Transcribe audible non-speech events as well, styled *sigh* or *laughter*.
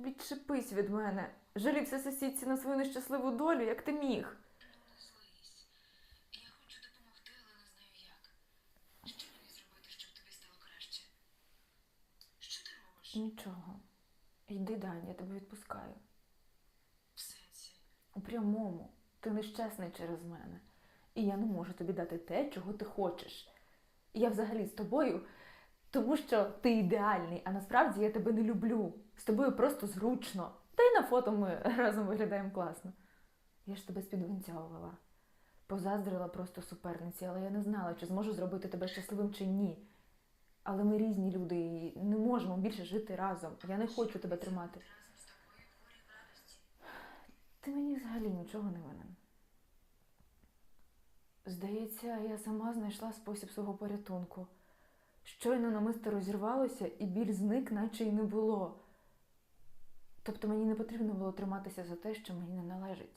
Відчепись від мене. Жалівся сусідці на свою нещасливу долю, як ти міг. Я хочу допомогти, але не знаю як. Що мені зробити, щоб тобі стало краще? Що ти робиш? Нічого. Йди, Дань, я тебе відпускаю. В сенсі. У прямому. Ти нещасний через мене. І я не можу тобі дати те, чого ти хочеш. Я взагалі з тобою, тому що ти ідеальний, а насправді я тебе не люблю. З тобою просто зручно. Та й на фото ми *laughs* разом виглядаємо класно. Я ж тебе увела. Позаздрила просто суперниці, але я не знала, чи зможу зробити тебе щасливим чи ні. Але ми різні люди і не можемо більше жити разом. Я не хочу тебе тримати. Ти мені взагалі нічого не винен. Здається, я сама знайшла спосіб свого порятунку. Щойно намисто розірвалося, і біль зник, наче й не було. Тобто мені не потрібно було триматися за те, що мені не належить.